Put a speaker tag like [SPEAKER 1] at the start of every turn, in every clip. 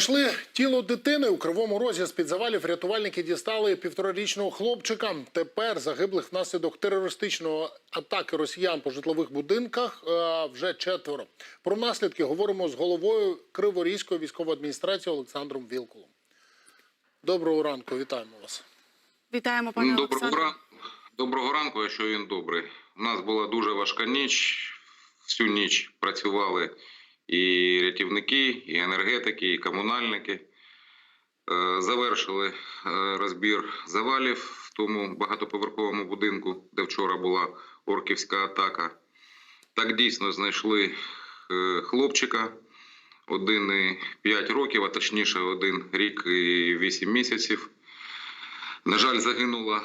[SPEAKER 1] Знайшли тіло дитини у кривому розі з під завалів. Рятувальники дістали півторарічного хлопчика. Тепер загиблих внаслідок терористичної атаки росіян по житлових будинках е, вже четверо. Про наслідки говоримо з головою Криворізької військової адміністрації Олександром Вілкулом. Доброго ранку, вітаємо вас.
[SPEAKER 2] Вітаємо, пане
[SPEAKER 3] Доброго,
[SPEAKER 2] Олександре.
[SPEAKER 3] ранку. Доброго ранку, якщо він добрий. У нас була дуже важка ніч. Всю ніч працювали і рятівники, і енергетики, і комунальники. Е, Завершили е, розбір завалів в тому багатоповерховому будинку, де вчора була орківська атака. Так дійсно знайшли е, хлопчика. Один і 5 років, а точніше, один рік і 8 місяців. На жаль, загинуло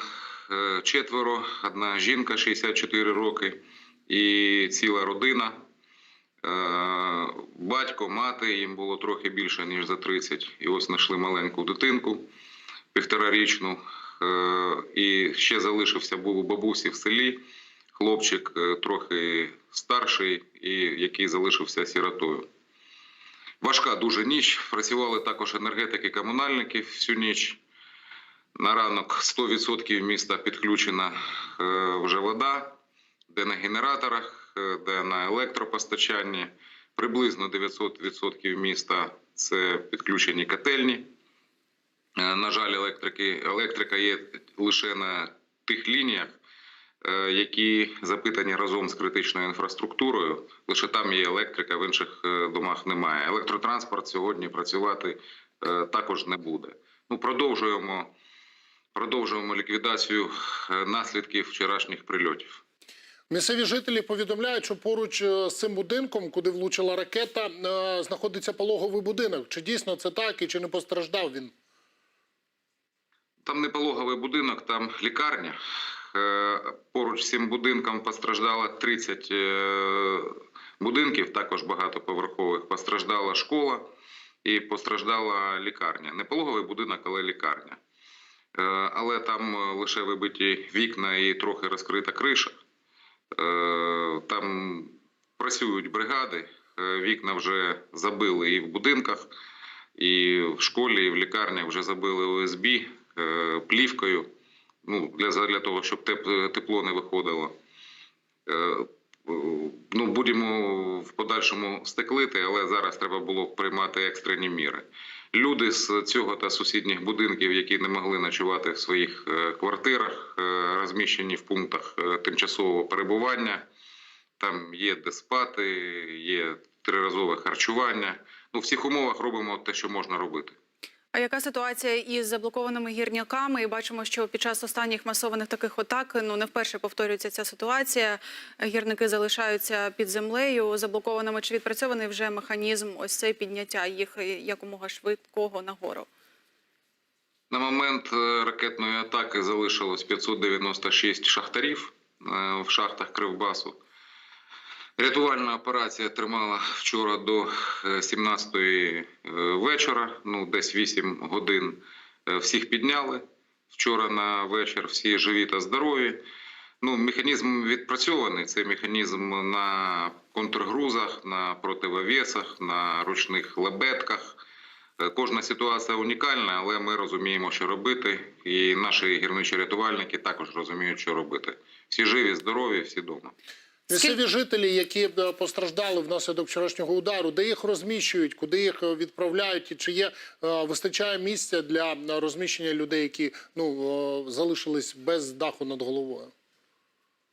[SPEAKER 3] е, четверо, одна жінка 64 роки і ціла родина. Е, Батько, мати, їм було трохи більше, ніж за 30. І ось знайшли маленьку дитинку, півторарічну. Е, І ще залишився був у бабусі в селі. Хлопчик е, трохи старший, і який залишився сіротою. Важка дуже ніч. Працювали також енергетики, комунальники всю ніч. На ранок 100% міста підключена вже вода, де на генераторах, де на електропостачанні. Приблизно 900% міста це підключені котельні. Е, На жаль, електрики, електрика є лише на тих лініях, е, які запитані разом з критичною інфраструктурою. Лише там є електрика, в інших е, домах немає. Електротранспорт сьогодні працювати е, також не буде. Ну, продовжуємо, продовжуємо ліквідацію е, наслідків вчорашніх прильотів.
[SPEAKER 1] Місцеві жителі повідомляють, що поруч е, з цим будинком, куди влучила ракета, е, знаходиться пологовий будинок. Чи дійсно це так і чи не постраждав він?
[SPEAKER 3] Там не пологовий будинок, там лікарня. Е, Поруч з цим будинком постраждало 30 е, будинків, також багатоповерхових. Постраждала школа і постраждала лікарня. Не пологовий будинок, але лікарня. Але там лише вибиті вікна і трохи розкрита криша. Е, Там працюють бригади, е, вікна вже забили і в будинках, і в школі, і в лікарнях вже забили ОСБ е, плівкою. Ну, для, для того, щоб тепло не виходило. Ну, будемо в подальшому стеклити, але зараз треба було приймати екстрені міри. Люди з цього та сусідніх будинків, які не могли ночувати в своїх е, квартирах, е, розміщені в пунктах е, тимчасового перебування. Там є де спати, є триразове харчування. Ну, в цих умовах робимо те, що можна робити.
[SPEAKER 2] А яка ситуація із заблокованими гірняками? І бачимо, що під час останніх масованих таких атак ну не вперше повторюється ця ситуація. Гірники залишаються під землею заблокованими. Чи відпрацьований вже механізм ось цей підняття їх якомога швидкого нагору?
[SPEAKER 3] На момент е, ракетної атаки залишилось 596 шахтарів е, в шахтах Кривбасу. Рятувальна операція тримала вчора до 17 вечора, ну десь 8 годин. Е, Всіх підняли вчора на вечір, всі живі та здорові. Ну, механізм відпрацьований. Це механізм на контргрузах, на противовесах, на ручних лебедках. Е, Кожна ситуація унікальна, але ми розуміємо, що робити. І наші гірничі рятувальники також розуміють, що робити. Всі живі, здорові, всі вдома.
[SPEAKER 1] Місцеві жителі, які е, постраждали внаслідок вчорашнього удару, де їх розміщують, куди їх е, відправляють, і чи є е, вистачає місця для розміщення людей, які ну залишились без даху над головою?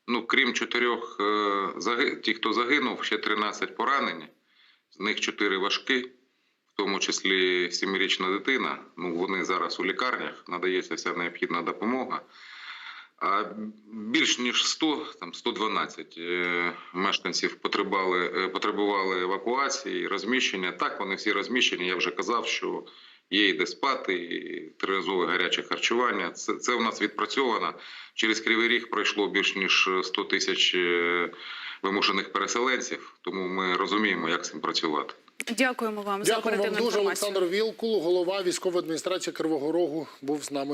[SPEAKER 3] Ну, крім чотирьох ті, хто загинув, ще 13 поранені. З них 4 важкі, в тому числі сімирічна дитина. Ну, вони зараз у лікарнях, надається вся необхідна допомога. А більш ніж 100, там 112 е, мешканців потребували, е, потребували евакуації, розміщення. Так, вони всі розміщені. Я вже казав, що є і де спати, і триразове гаряче харчування. Це, це у нас відпрацьовано. Через Кривий Ріг пройшло більш ніж 100 тисяч е, вимушених переселенців, тому ми розуміємо, як з цим працювати.
[SPEAKER 2] Дякуємо вам за
[SPEAKER 1] Дякую вам дуже.
[SPEAKER 2] інформацію.
[SPEAKER 1] Олександр Вілкул, голова військової адміністрації Кривого Рогу, був з нами.